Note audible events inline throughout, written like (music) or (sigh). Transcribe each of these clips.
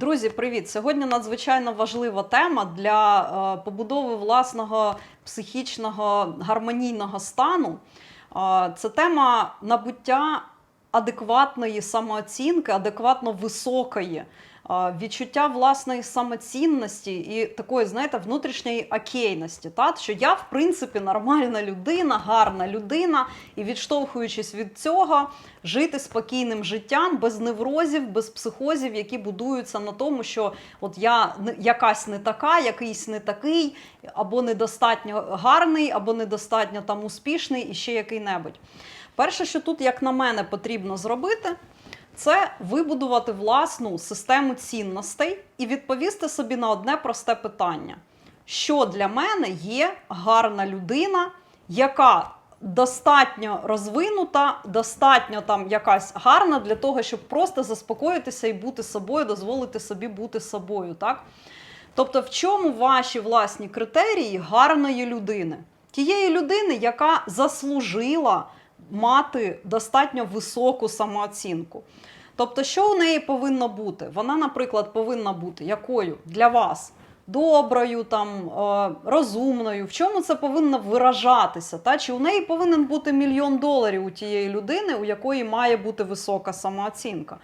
Друзі, привіт! Сьогодні надзвичайно важлива тема для е, побудови власного психічного гармонійного стану. Е, це тема набуття адекватної самооцінки, адекватно високої. Відчуття власної самоцінності і такої, знаєте, внутрішньої окейності, та? що я, в принципі, нормальна людина, гарна людина, і відштовхуючись від цього, жити спокійним життям без неврозів, без психозів, які будуються на тому, що от я якась не така, якийсь не такий, або недостатньо гарний, або недостатньо там успішний, і ще який-небудь. Перше, що тут, як на мене, потрібно зробити, це вибудувати власну систему цінностей і відповісти собі на одне просте питання: що для мене є гарна людина, яка достатньо розвинута, достатньо там якась гарна для того, щоб просто заспокоїтися і бути собою, дозволити собі бути собою. Так? Тобто, в чому ваші власні критерії гарної людини? Тієї людини, яка заслужила мати достатньо високу самооцінку. Тобто, що у неї повинно бути? Вона, наприклад, повинна бути якою для вас? Доброю, там, е, розумною, в чому це повинно виражатися? Та? Чи у неї повинен бути мільйон доларів у тієї людини, у якої має бути висока самооцінка?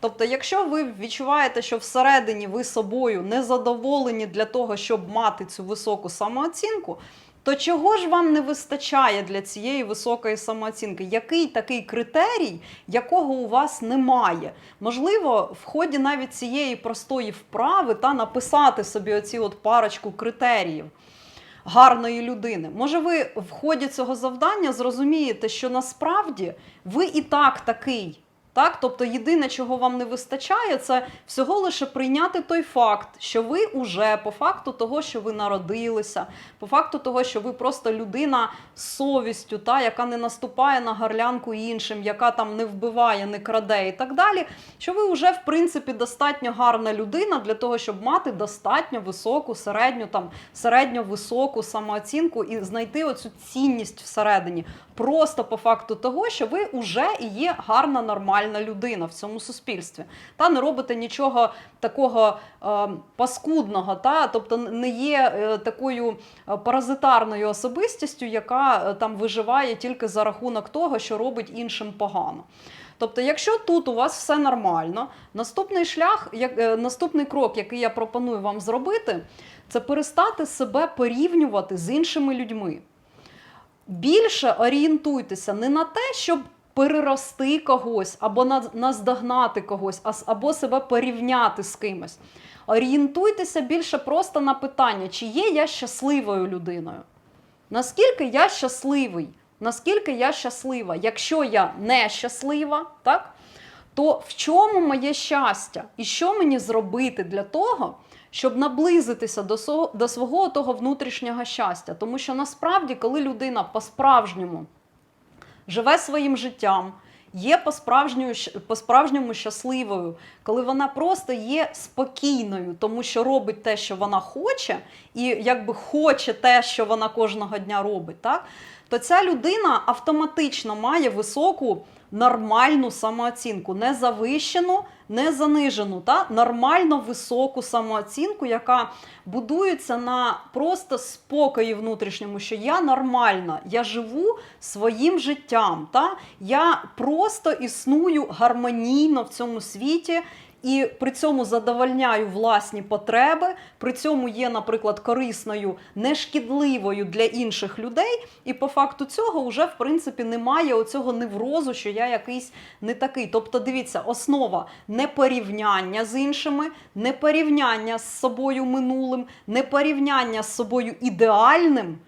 Тобто, якщо ви відчуваєте, що всередині ви собою не задоволені для того, щоб мати цю високу самооцінку, то чого ж вам не вистачає для цієї високої самооцінки? Який такий критерій, якого у вас немає? Можливо, в ході навіть цієї простої вправи та написати собі оці от парочку критеріїв гарної людини. Може, ви в ході цього завдання зрозумієте, що насправді ви і так такий. Так, тобто єдине, чого вам не вистачає, це всього лише прийняти той факт, що ви уже по факту того, що ви народилися, по факту того, що ви просто людина з совістю, та, яка не наступає на горлянку іншим, яка там не вбиває, не краде і так далі. Що ви вже в принципі достатньо гарна людина для того, щоб мати достатньо високу, середню там середньо високу самооцінку і знайти оцю цінність всередині. Просто по факту того, що ви вже і є гарна, нормальна людина в цьому суспільстві. Та не робите нічого такого е, паскудного, та тобто не є е, такою е, паразитарною особистістю, яка е, там виживає тільки за рахунок того, що робить іншим погано. Тобто, якщо тут у вас все нормально, наступний шлях, як, е, наступний крок, який я пропоную вам зробити, це перестати себе порівнювати з іншими людьми більше орієнтуйтеся не на те, щоб перерости когось або наздогнати когось, або себе порівняти з кимось. Орієнтуйтеся більше просто на питання, чи є я щасливою людиною. Наскільки я щасливий, наскільки я щаслива? Якщо я не щаслива, так? то в чому моє щастя? І що мені зробити для того, щоб наблизитися до свого, до свого того внутрішнього щастя? Тому що насправді, коли людина по-справжньому живе своїм життям, є по-справжньому, по-справжньому щасливою, коли вона просто є спокійною, тому що робить те, що вона хоче, і якби хоче те, що вона кожного дня робить, так? то ця людина автоматично має високу нормальну самооцінку, не завищену, не занижену, та нормально високу самооцінку, яка будується на просто спокої внутрішньому, що я нормальна, я живу своїм життям, та я просто існую гармонійно в цьому світі. І при цьому задовольняю власні потреби, при цьому є, наприклад, корисною, нешкідливою для інших людей. І по факту цього вже в принципі немає оцього неврозу, що я якийсь не такий. Тобто, дивіться, основа не порівняння з іншими, не порівняння з собою минулим, не порівняння з собою ідеальним,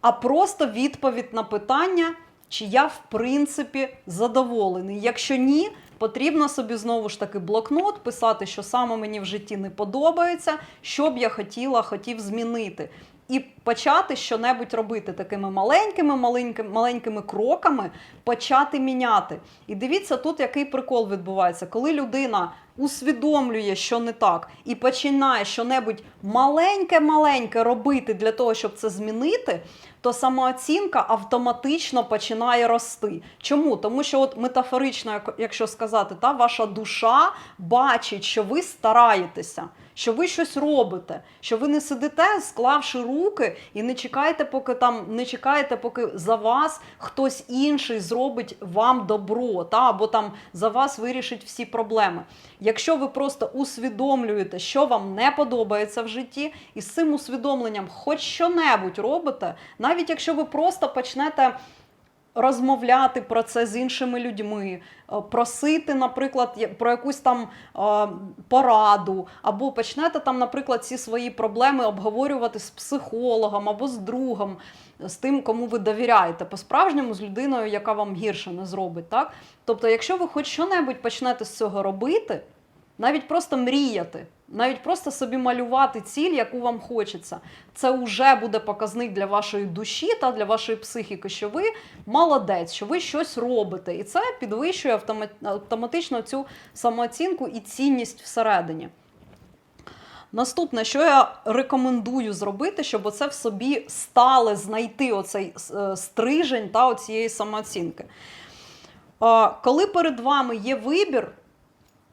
а просто відповідь на питання, чи я в принципі задоволений. Якщо ні, потрібно собі знову ж таки блокнот писати, що саме мені в житті не подобається, що б я хотіла, хотів змінити. І почати щонебудь робити такими маленькими, маленькими, маленькими кроками, почати міняти. І дивіться, тут який прикол відбувається, коли людина усвідомлює, що не так, і починає щонебудь маленьке-маленьке робити для того, щоб це змінити, то самооцінка автоматично починає рости. Чому? Тому що, от метафорично, як- якщо сказати, та ваша душа бачить, що ви стараєтеся, що ви щось робите, що ви не сидите, склавши руки, і не чекаєте, поки там не чекаєте, поки за вас хтось інший зробить вам добро, та або там за вас вирішить всі проблеми. Якщо ви просто усвідомлюєте, що вам не подобається в житті, і з цим усвідомленням хоч що-небудь робите, навіть якщо ви просто почнете розмовляти про це з іншими людьми, е, просити, наприклад, про якусь там е, пораду, або почнете там, наприклад, ці свої проблеми обговорювати з психологом або з другом, з тим, кому ви довіряєте, по-справжньому з людиною, яка вам гірше не зробить. Так? Тобто, якщо ви хоч що-небудь почнете з цього робити, навіть просто мріяти, навіть просто собі малювати ціль, яку вам хочеться, це вже буде показник для вашої душі та для вашої психіки, що ви молодець, що ви щось робите. І це підвищує автоматично цю самооцінку і цінність всередині. Наступне, що я рекомендую зробити, щоб оце в собі стале знайти оцей е, стрижень та оцієї самооцінки. Коли перед вами є вибір,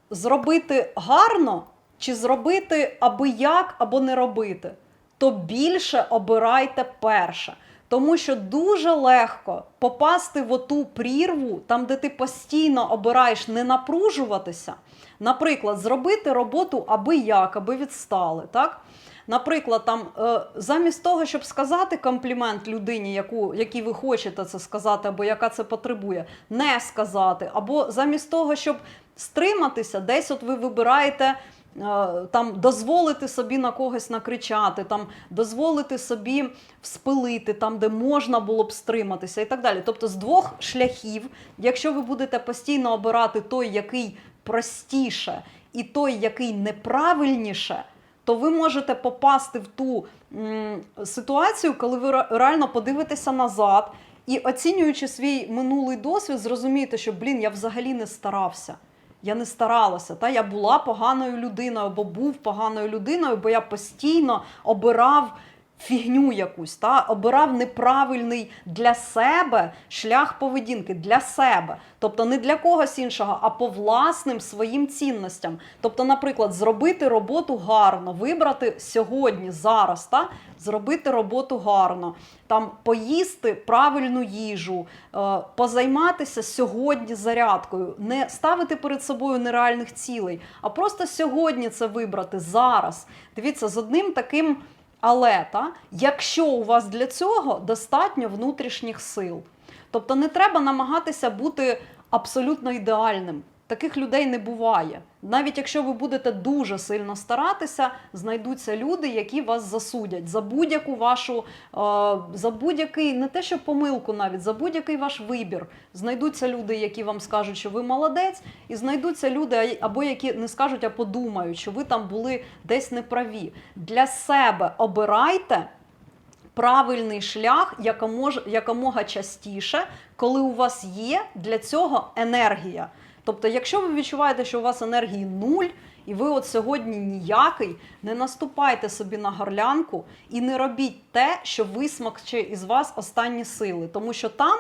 зробити гарно чи зробити аби як, або не робити, то більше обирайте перше. Тому що дуже легко попасти в оту прірву, там, де ти постійно обираєш не напружуватися. Наприклад, зробити роботу аби як, аби відстали. Так? Наприклад, там, е, замість того, щоб сказати комплімент людині, яку, якій ви хочете це сказати, або яка це потребує, не сказати. Або замість того, щоб стриматися, десь от ви вибираєте там дозволити собі на когось накричати, там дозволити собі вспилити, там, де можна було б стриматися, і так далі. Тобто, з двох шляхів, якщо ви будете постійно обирати той, який простіше, і той, який неправильніше, то ви можете попасти в ту м, ситуацію, коли ви реально подивитеся назад і оцінюючи свій минулий досвід, зрозумієте, що блін, я взагалі не старався. Я не старалася, та? Я була поганою людиною, або був поганою людиною, бо я постійно обирав фігню якусь, та обирав неправильний для себе шлях поведінки для себе, тобто не для когось іншого, а по власним своїм цінностям. Тобто, наприклад, зробити роботу гарно, вибрати сьогодні, зараз, та зробити роботу гарно, там поїсти правильну їжу, е, позайматися сьогодні зарядкою, не ставити перед собою нереальних цілей, а просто сьогодні це вибрати зараз. Дивіться, з одним таким. Але та, якщо у вас для цього достатньо внутрішніх сил, тобто не треба намагатися бути абсолютно ідеальним. Таких людей не буває. Навіть якщо ви будете дуже сильно старатися, знайдуться люди, які вас засудять за будь-яку вашу, е, за будь-який, не те, що помилку навіть, за будь-який ваш вибір. Знайдуться люди, які вам скажуть, що ви молодець, і знайдуться люди, або які не скажуть, а подумають, що ви там були десь неправі. Для себе обирайте правильний шлях якомога, якомога частіше, коли у вас є для цього енергія. Тобто, якщо ви відчуваєте, що у вас енергії нуль, і ви от сьогодні ніякий, не наступайте собі на горлянку і не робіть те, що висмакче із вас останні сили. Тому що там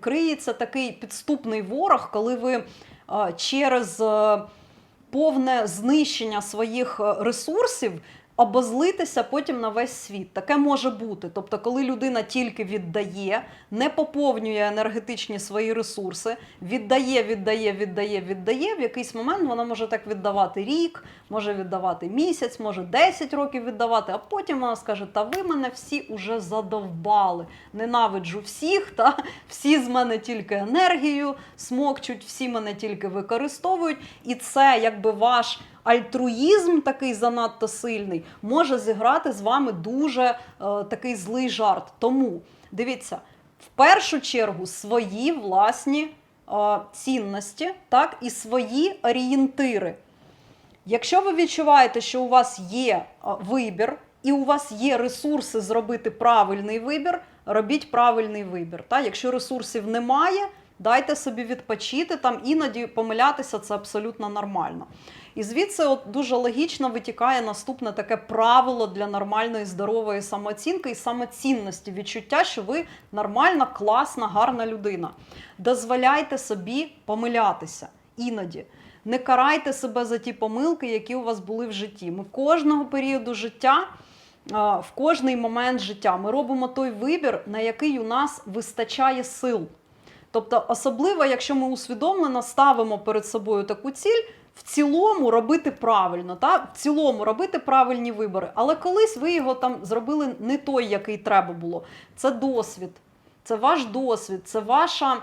криється такий підступний ворог, коли ви е, через е, повне знищення своїх е, ресурсів обозлитися потім на весь світ. Таке може бути. Тобто, коли людина тільки віддає, не поповнює енергетичні свої ресурси, віддає, віддає, віддає, віддає. В якийсь момент вона може так віддавати рік, може віддавати місяць, може 10 років віддавати, а потім вона скаже: Та ви мене всі уже задовбали. Ненавиджу всіх, та всі з мене тільки енергію смокчуть, всі мене тільки використовують. І це якби ваш альтруїзм такий занадто сильний може зіграти з вами дуже е, такий злий жарт. Тому дивіться, в першу чергу свої власні е, цінності, так, і свої орієнтири. Якщо ви відчуваєте, що у вас є е, вибір, і у вас є ресурси зробити правильний вибір, робіть правильний вибір. Та? Якщо ресурсів немає, дайте собі відпочити, там іноді помилятися це абсолютно нормально. І звідси от дуже логічно витікає наступне таке правило для нормальної здорової самооцінки і самоцінності, відчуття, що ви нормальна, класна, гарна людина. Дозволяйте собі помилятися іноді. Не карайте себе за ті помилки, які у вас були в житті. Ми кожного періоду життя, в кожний момент життя ми робимо той вибір, на який у нас вистачає сил. Тобто, особливо, якщо ми усвідомлено ставимо перед собою таку ціль, в цілому робити правильно, та? в цілому робити правильні вибори. Але колись ви його там зробили не той, який треба було. Це досвід, це ваш досвід, це ваша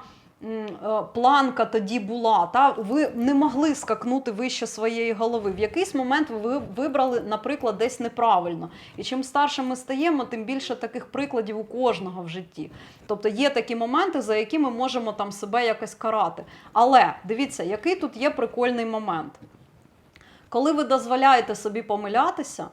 планка тоді була. Та? Ви не могли скакнути вище своєї голови. В якийсь момент ви вибрали, наприклад, десь неправильно. І чим старше ми стаємо, тим більше таких прикладів у кожного в житті. Тобто є такі моменти, за які ми можемо там себе якось карати. Але дивіться, який тут є прикольний момент. Коли ви дозволяєте собі помилятися,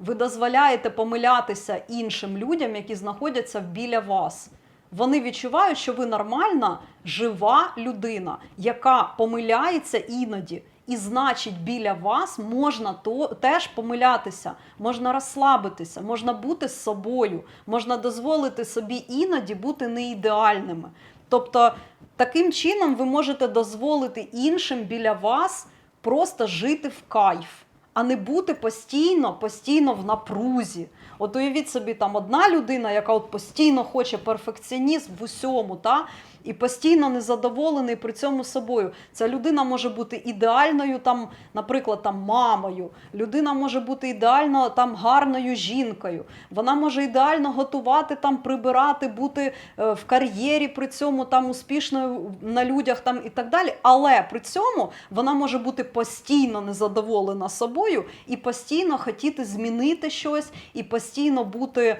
ви дозволяєте помилятися іншим людям, які знаходяться біля вас. Вони відчувають, що ви нормальна, жива людина, яка помиляється іноді. І значить, біля вас можна то теж помилятися, можна розслабитися, можна бути з собою, можна дозволити собі іноді бути неідеальними. Тобто, таким чином ви можете дозволити іншим біля вас просто жити в кайф, а не бути постійно, постійно в напрузі. От уявіть собі, там одна людина, яка от постійно хоче перфекціонізм в усьому, та? І постійно незадоволений при цьому собою. Ця людина може бути ідеальною, там, наприклад, там, мамою. Людина може бути ідеально там, гарною жінкою. Вона може ідеально готувати, там, прибирати, бути е, в кар'єрі, при цьому там, успішною на людях там, і так далі. Але при цьому вона може бути постійно незадоволена собою і постійно хотіти змінити щось, і постійно бути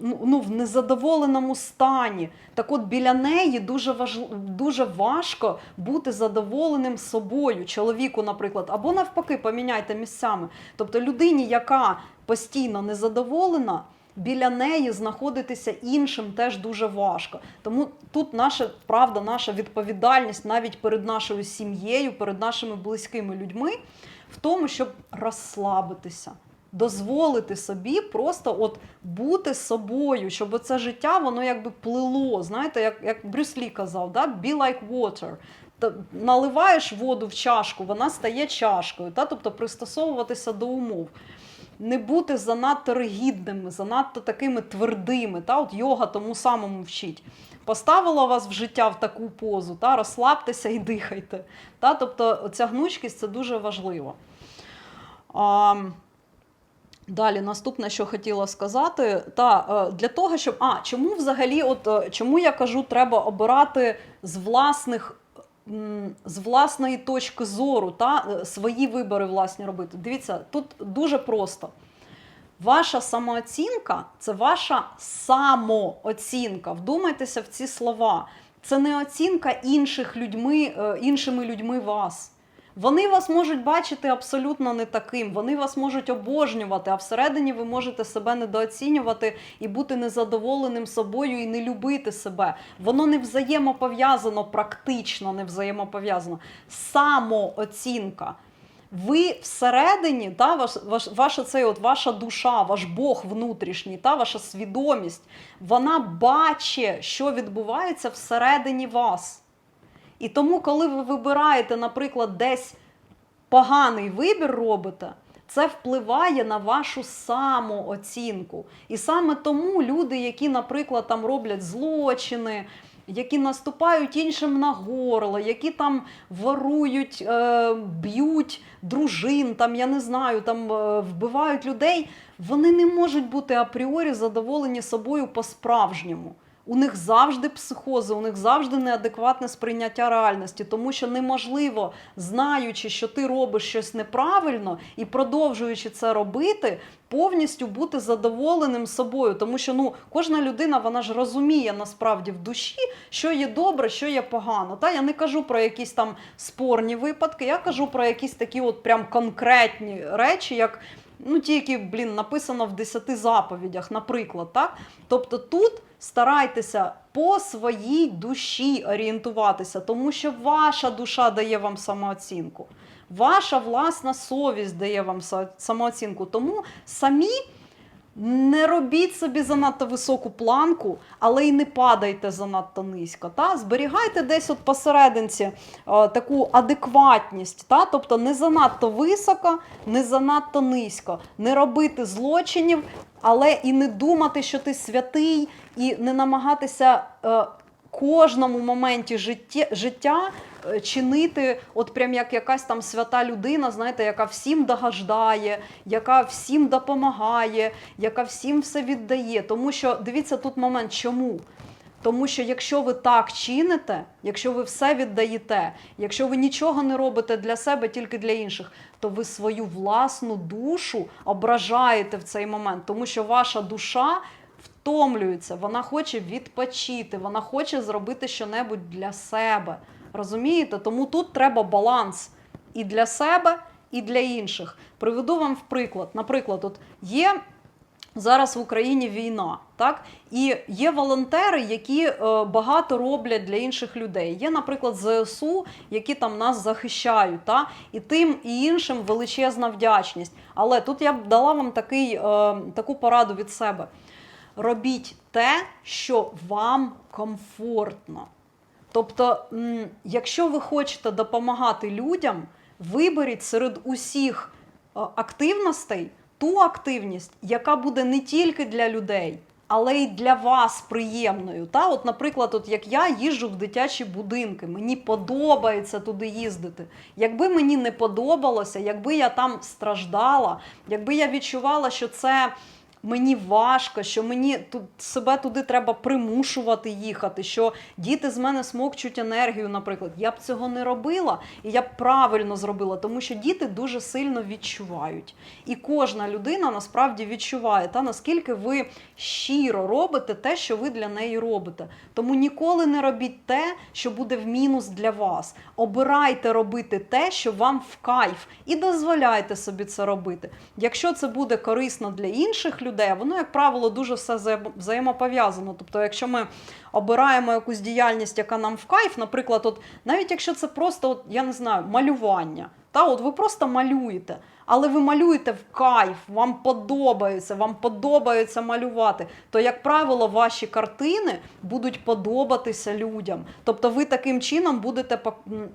ну, в незадоволеному стані. Так от біля неї дуже, важ... дуже важко бути задоволеним собою, чоловіку, наприклад, або навпаки, поміняйте місцями. Тобто людині, яка постійно незадоволена, біля неї знаходитися іншим теж дуже важко. Тому тут наша правда, наша відповідальність навіть перед нашою сім'єю, перед нашими близькими людьми в тому, щоб розслабитися. Дозволити собі просто от бути собою, щоб це життя воно якби плило. Знаєте, як, як Брюс Лі казав, да? be like water. Наливаєш воду в чашку, вона стає чашкою, та? тобто пристосовуватися до умов. Не бути занадто ригідними, занадто такими твердими. Та? От йога тому самому вчить. Поставила вас в життя в таку позу, та? розслабтеся і дихайте. Та? Тобто ця гнучкість це дуже важливо. А, Далі, наступне, що хотіла сказати, та е, для того, щоб а чому взагалі, от е, чому я кажу, треба обирати з власних з власної точки зору, та е, свої вибори власні робити. Дивіться, тут дуже просто. Ваша самооцінка це ваша самооцінка. Вдумайтеся в ці слова. Це не оцінка інших людьми, іншими людьми вас. Вони вас можуть бачити абсолютно не таким. Вони вас можуть обожнювати, а всередині ви можете себе недооцінювати і бути незадоволеним собою і не любити себе. Воно не взаємопов'язано, практично не взаємопов'язано. Самооцінка. Ви всередині, та, ваш, ваш, ваша, цей, от, ваша душа, ваш Бог внутрішній, та, ваша свідомість, вона бачить, що відбувається всередині вас. І тому, коли ви вибираєте, наприклад, десь поганий вибір робите, це впливає на вашу самооцінку. І саме тому люди, які, наприклад, там роблять злочини, які наступають іншим на горло, які там ворують, е, б'ють дружин, там я не знаю, там е, вбивають людей, вони не можуть бути апріорі задоволені собою по-справжньому. У них завжди психози, у них завжди неадекватне сприйняття реальності, тому що неможливо, знаючи, що ти робиш щось неправильно і продовжуючи це робити, повністю бути задоволеним собою. Тому що ну, кожна людина вона ж розуміє насправді в душі, що є добре, що є погано. Та я не кажу про якісь там спорні випадки, я кажу про якісь такі от прям конкретні речі, як ну ті, які, блін, написано в 10 заповідях, наприклад, так? Тобто тут старайтеся по своїй душі орієнтуватися, тому що ваша душа дає вам самооцінку. Ваша власна совість дає вам самооцінку. Тому самі не робіть собі занадто високу планку, але й не падайте занадто низько. Та? Зберігайте десь от посерединці е, таку адекватність, та? тобто не занадто високо, не занадто низько, не робити злочинів, але і не думати, що ти святий, і не намагатися е, кожному моменті життя, чинити, от прям як якась там свята людина, знаєте, яка всім догождає, яка всім допомагає, яка всім все віддає. Тому що дивіться тут момент, чому? Тому що якщо ви так чините, якщо ви все віддаєте, якщо ви нічого не робите для себе, тільки для інших, то ви свою власну душу ображаєте в цей момент, тому що ваша душа втомлюється, вона хоче відпочити, вона хоче зробити щонебудь для себе. Розумієте? Тому тут треба баланс і для себе, і для інших. Приведу вам в приклад. Наприклад, от є зараз в Україні війна, так? І є волонтери, які е, багато роблять для інших людей. Є, наприклад, ЗСУ, які там нас захищають, та? і тим і іншим величезна вдячність. Але тут я б дала вам такий, е, таку пораду від себе. Робіть те, що вам комфортно. Тобто, якщо ви хочете допомагати людям, виберіть серед усіх е, активностей ту активність, яка буде не тільки для людей, але й для вас приємною. Та? От, наприклад, от як я їжджу в дитячі будинки, мені подобається туди їздити. Якби мені не подобалося, якби я там страждала, якби я відчувала, що це мені важко, що мені тут себе туди треба примушувати їхати, що діти з мене смокчуть енергію, наприклад. Я б цього не робила, і я б правильно зробила, тому що діти дуже сильно відчувають. І кожна людина насправді відчуває, та наскільки ви щиро робите те, що ви для неї робите. Тому ніколи не робіть те, що буде в мінус для вас. Обирайте робити те, що вам в кайф, і дозволяйте собі це робити. Якщо це буде корисно для інших людей, воно, як правило, дуже все взаємопов'язано. Тобто, якщо ми обираємо якусь діяльність, яка нам в кайф, наприклад, от навіть якщо це просто, от, я не знаю, малювання. Та от ви просто малюєте, але ви малюєте в кайф, вам подобається, вам подобається малювати. То, як правило, ваші картини будуть подобатися людям. Тобто, ви таким чином будете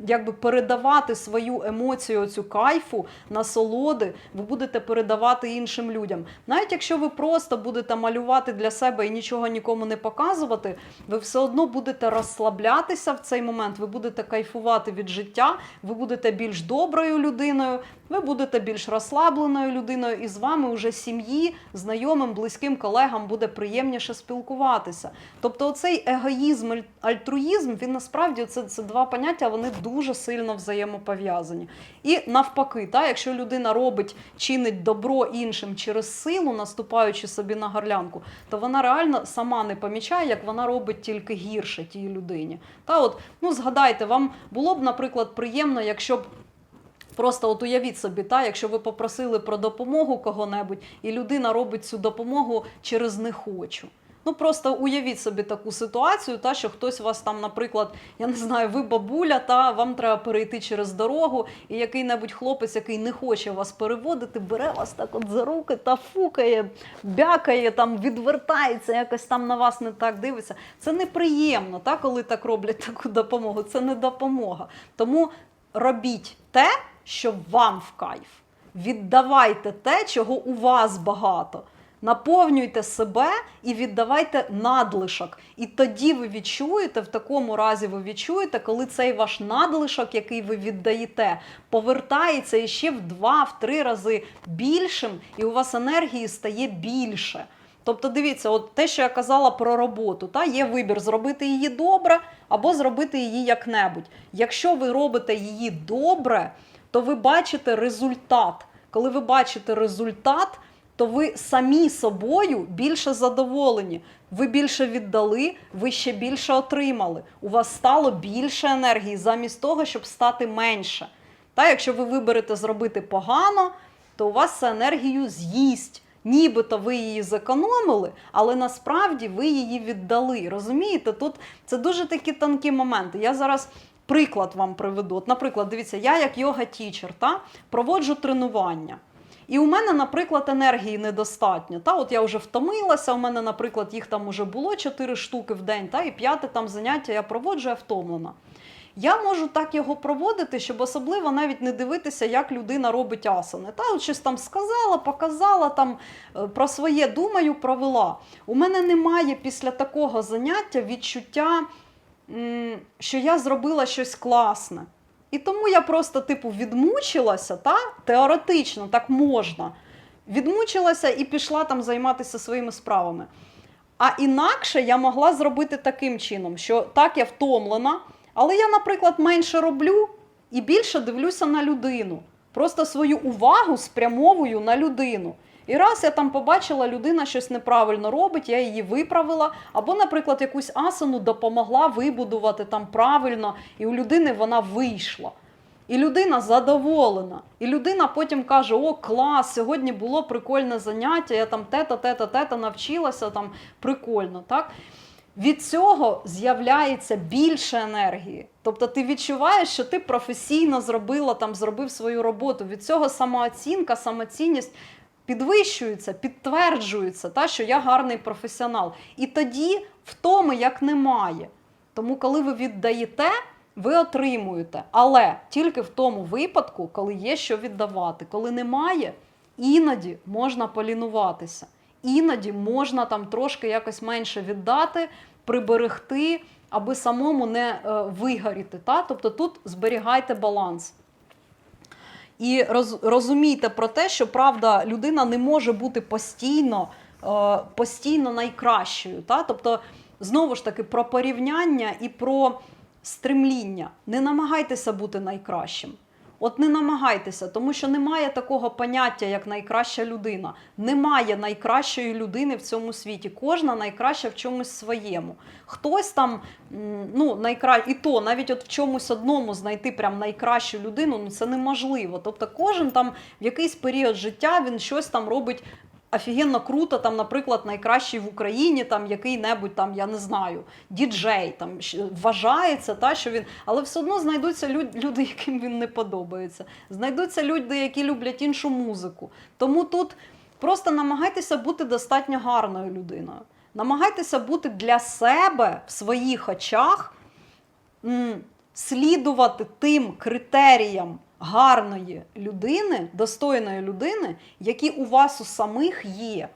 якби передавати свою емоцію, цю кайфу, насолоди, ви будете передавати іншим людям. Навіть якщо ви просто будете малювати для себе і нічого нікому не показувати, ви все одно будете розслаблятися в цей момент, ви будете кайфувати від життя, ви будете більш доброю людиною, ви будете більш розслабленою людиною, і з вами вже сім'ї, знайомим, близьким колегам буде приємніше спілкуватися. Тобто, оцей егоїзм, альтруїзм, він насправді це, це два поняття, вони дуже сильно взаємопов'язані. І навпаки, та, якщо людина робить, чинить добро іншим через силу, наступаючи собі на горлянку, то вона реально сама не помічає, як вона робить тільки гірше тій людині. Та от, ну згадайте, вам було б, наприклад, приємно, якщо б. Просто от уявіть собі, та, якщо ви попросили про допомогу кого-небудь, і людина робить цю допомогу через не хочу. Ну просто уявіть собі таку ситуацію, та що хтось вас там, наприклад, я не знаю, ви бабуля, та вам треба перейти через дорогу, і який-небудь хлопець, який не хоче вас переводити, бере вас так от за руки та фукає, бякає, там відвертається, якось там на вас не так дивиться. Це неприємно, та, коли так роблять таку допомогу. Це не допомога. Тому робіть те, що вам в кайф. Віддавайте те, чого у вас багато. Наповнюйте себе і віддавайте надлишок. І тоді ви відчуєте, в такому разі ви відчуєте, коли цей ваш надлишок, який ви віддаєте, повертається і ще в два-три рази більшим, і у вас енергії стає більше. Тобто, дивіться, от те, що я казала про роботу, та є вибір зробити її добре або зробити її як-небудь. Якщо ви робите її добре, то ви бачите результат. Коли ви бачите результат, то ви самі собою більше задоволені. Ви більше віддали, ви ще більше отримали. У вас стало більше енергії замість того, щоб стати менше. Та якщо ви виберете зробити погано, то у вас енергію з'їсть. Нібито ви її зекономили, але насправді ви її віддали. Розумієте? Тут це дуже такі тонкі моменти. Я зараз приклад вам приведу. От, наприклад, дивіться, я як йога-тічер та, проводжу тренування. І у мене, наприклад, енергії недостатньо. Та? От я вже втомилася, у мене, наприклад, їх там вже було 4 штуки в день, та? і п'яте там заняття я проводжу, я втомлена. Я можу так його проводити, щоб особливо навіть не дивитися, як людина робить асани. Та щось там сказала, показала, там е, про своє думаю, провела. У мене немає після такого заняття відчуття, що я зробила щось класне. І тому я просто, типу, відмучилася, та? теоретично так можна. Відмучилася і пішла там займатися своїми справами. А інакше я могла зробити таким чином, що так я втомлена, але я, наприклад, менше роблю і більше дивлюся на людину. Просто свою увагу спрямовую на людину. І раз я там побачила, людина щось неправильно робить, я її виправила, або, наприклад, якусь асану допомогла вибудувати там правильно, і у людини вона вийшла. І людина задоволена. І людина потім каже: О, клас, сьогодні було прикольне заняття, я там тета, тета, тета навчилася, там прикольно. так? Від цього з'являється більше енергії. Тобто ти відчуваєш, що ти професійно зробила, там, зробив свою роботу. Від цього самооцінка, самоцінність підвищується, підтверджується, та, що я гарний професіонал. І тоді втоми як немає. Тому, коли ви віддаєте, ви отримуєте. Але тільки в тому випадку, коли є що віддавати. Коли немає, іноді можна полінуватися. Іноді можна там трошки якось менше віддати, приберегти, аби самому не е, вигоріти. Та? Тобто тут зберігайте баланс. І роз, розумійте про те, що правда людина не може бути постійно, е, постійно найкращою. Та? Тобто, знову ж таки, про порівняння і про стремління. Не намагайтеся бути найкращим. От не намагайтеся, тому що немає такого поняття, як найкраща людина. Немає найкращої людини в цьому світі. Кожна найкраща в чомусь своєму. Хтось там, ну, найкра... і то навіть от в чомусь одному знайти прям найкращу людину, ну це неможливо. Тобто кожен там в якийсь період життя він щось там робить. Офігенно круто, там, наприклад, найкращий в Україні, там який-небудь там, я не знаю, діджей там вважається, та що він, але все одно знайдуться люди, (laughs) яким він не подобається. Знайдуться люди, які люблять іншу музику. Тому тут просто намагайтеся бути достатньо гарною людиною. Намагайтеся бути для себе в своїх очах слідувати тим критеріям гарної людини, достойної людини, які у вас у самих є.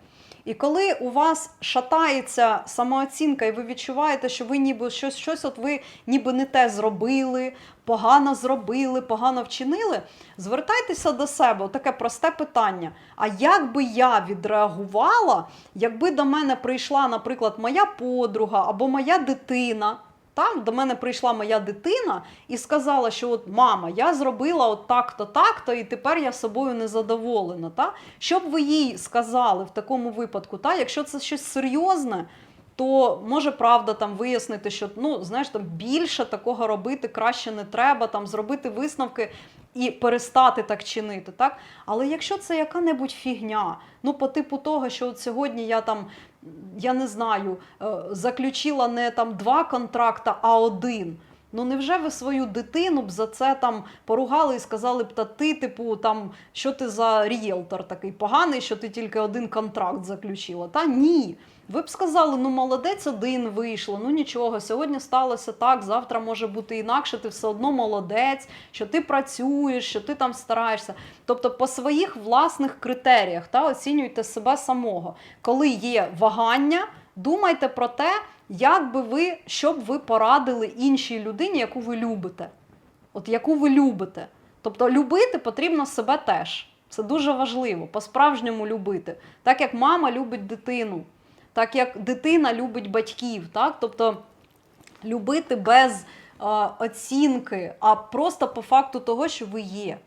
І коли у вас шатається самооцінка, і ви відчуваєте, що ви ніби щось, щось от ви ніби не те зробили, погано зробили, погано вчинили, звертайтеся до себе. Таке просте питання. А як би я відреагувала, якби до мене прийшла, наприклад, моя подруга або моя дитина? Там до мене прийшла моя дитина і сказала, що от мама, я зробила от так-то, так-то, і тепер я собою не задоволена. Та? Що б ви їй сказали в такому випадку? Та? Якщо це щось серйозне, то може правда там вияснити, що ну знаєш, там більше такого робити краще не треба, там зробити висновки і перестати так чинити. Так? Але якщо це яка-небудь фігня, ну по типу того, що от сьогодні я там я не знаю, е, заключила не там два контракта, а один. Ну невже ви свою дитину б за це там поругали і сказали б, та ти, типу, там, що ти за рієлтор такий поганий, що ти тільки один контракт заключила? Та ні. Ви б сказали, ну молодець один вийшло, ну нічого, сьогодні сталося так, завтра може бути інакше, ти все одно молодець, що ти працюєш, що ти там стараєшся. Тобто по своїх власних критеріях та, оцінюйте себе самого. Коли є вагання, думайте про те, як би ви, що б ви порадили іншій людині, яку ви любите. От яку ви любите. Тобто любити потрібно себе теж. Це дуже важливо, по-справжньому любити. Так як мама любить дитину, так як дитина любить батьків. Так? Тобто любити без е, оцінки, а просто по факту того, що ви є.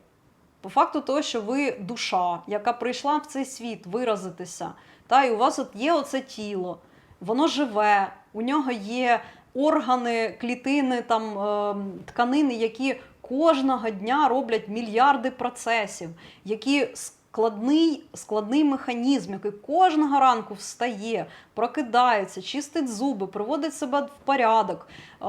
По факту того, що ви душа, яка прийшла в цей світ виразитися. Та, і у вас от є оце тіло, воно живе, у нього є органи, клітини, там, е, тканини, які кожного дня роблять мільярди процесів, які складний, складний механізм, який кожного ранку встає, прокидається, чистить зуби, приводить себе в порядок, е,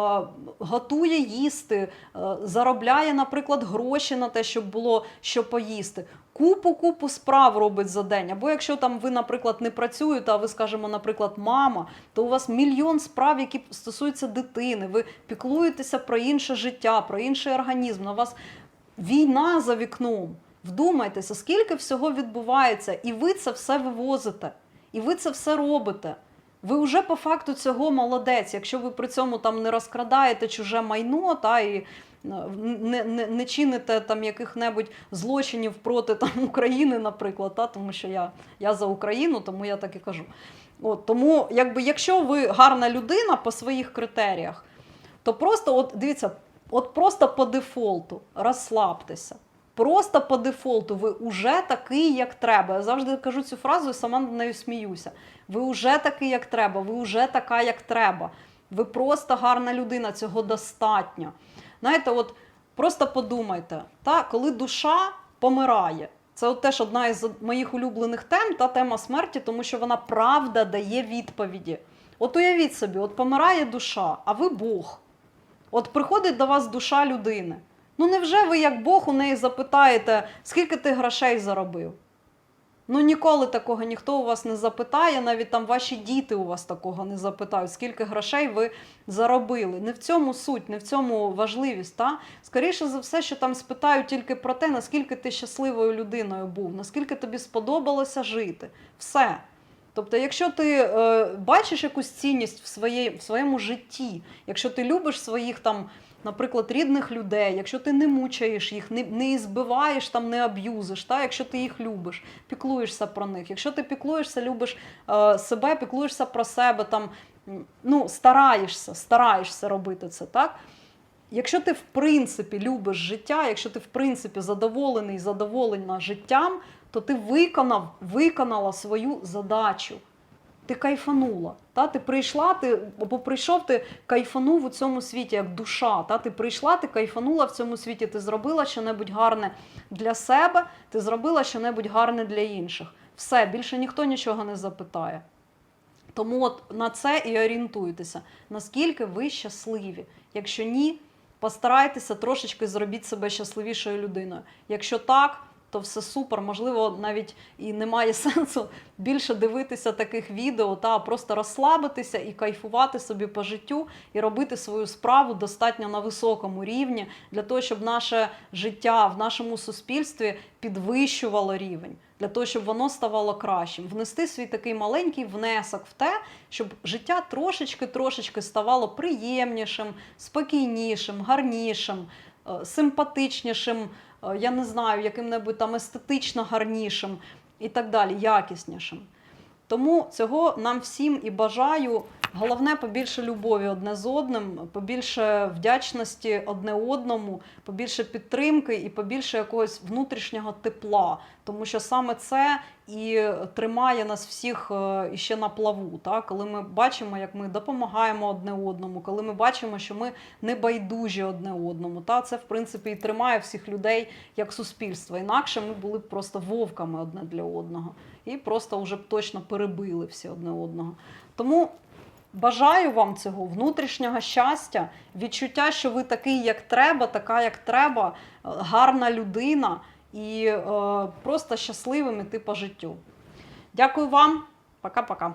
готує їсти, е, заробляє, наприклад, гроші на те, щоб було що поїсти. Купу купу справ робить за день. Або якщо там ви, наприклад, не працюєте, а ви, скажімо, наприклад, мама, то у вас мільйон справ, які стосуються дитини. Ви піклуєтеся про інше життя, про інший організм. На вас війна за вікном. Вдумайтеся, скільки всього відбувається, і ви це все вивозите, і ви це все робите. Ви вже по факту цього молодець, якщо ви при цьому там не розкрадаєте чуже майно та і е, не, не, не чините там яких-небудь злочинів проти там (laughs) України, наприклад, та, тому що я, я за Україну, тому я так і кажу. От, тому, якби, якщо ви гарна людина по своїх критеріях, то просто, от дивіться, от просто по дефолту розслабтеся. Просто по дефолту ви вже такий, як треба. Я завжди кажу цю фразу і сама над нею сміюся. Ви вже такий, як треба, ви вже така, як треба. Ви просто гарна людина, цього достатньо. Знаєте, от просто подумайте, та, коли душа помирає, це от теж одна із моїх улюблених тем, та тема смерті, тому що вона правда дає відповіді. От уявіть собі, от помирає душа, а ви Бог. От приходить до вас душа людини. Ну невже ви, як Бог, у неї запитаєте, скільки ти грошей заробив? Ну ніколи такого ніхто у вас не запитає, навіть там ваші діти у вас такого не запитають, скільки грошей ви заробили. Не в цьому суть, не в цьому важливість. Та? Скоріше за все, що там спитають тільки про те, наскільки ти щасливою людиною був, наскільки тобі сподобалося жити. Все. Тобто, якщо ти е, бачиш якусь цінність в, своє, в своєму житті, якщо ти любиш своїх там, наприклад, рідних людей, якщо ти не мучаєш їх, не, не збиваєш, там, не аб'юзиш, та, якщо ти їх любиш, піклуєшся про них, якщо ти піклуєшся, любиш е, себе, піклуєшся про себе, там, ну, стараєшся, стараєшся робити це, так? Якщо ти в принципі любиш життя, якщо ти в принципі задоволений, задоволена життям, то ти виконав, виконала свою задачу. Ти кайфанула. Та? Ти прийшла, ти або прийшов, ти кайфанув у цьому світі як душа. Та? Ти прийшла, ти кайфанула в цьому світі, ти зробила щось гарне для себе, ти зробила щось гарне для інших. Все, більше ніхто нічого не запитає. Тому от на це і орієнтуйтеся, наскільки ви щасливі. Якщо ні, постарайтеся трошечки зробіть себе щасливішою людиною. Якщо так, то все супер. Можливо, навіть і немає (laughs) сенсу більше дивитися таких відео, та просто розслабитися і кайфувати собі по життю, і робити свою справу достатньо на високому рівні для того, щоб наше життя в нашому суспільстві підвищувало рівень. Для того, щоб воно ставало кращим, внести свій такий маленький внесок в те, щоб життя трошечки-трошечки ставало приємнішим, спокійнішим, гарнішим, симпатичнішим, е, я не знаю, яким-небудь там естетично гарнішим і так далі, якіснішим. Тому цього нам всім і бажаю. Головне побільше любові одне з одним, побільше вдячності одне одному, побільше підтримки і побільше якогось внутрішнього тепла. Тому що саме це і тримає нас всіх е, іще на плаву. Так? Коли ми бачимо, як ми допомагаємо одне одному, коли ми бачимо, що ми не байдужі одне одному. Та? Це, в принципі, і тримає всіх людей як суспільство. Інакше ми були б просто вовками одне для одного і просто вже б точно перебили всі одне одного. Тому бажаю вам цього внутрішнього щастя, відчуття, що ви такий, як треба, така, як треба, е, гарна людина і е, просто щасливим іти по життю. Дякую вам, пока-пока.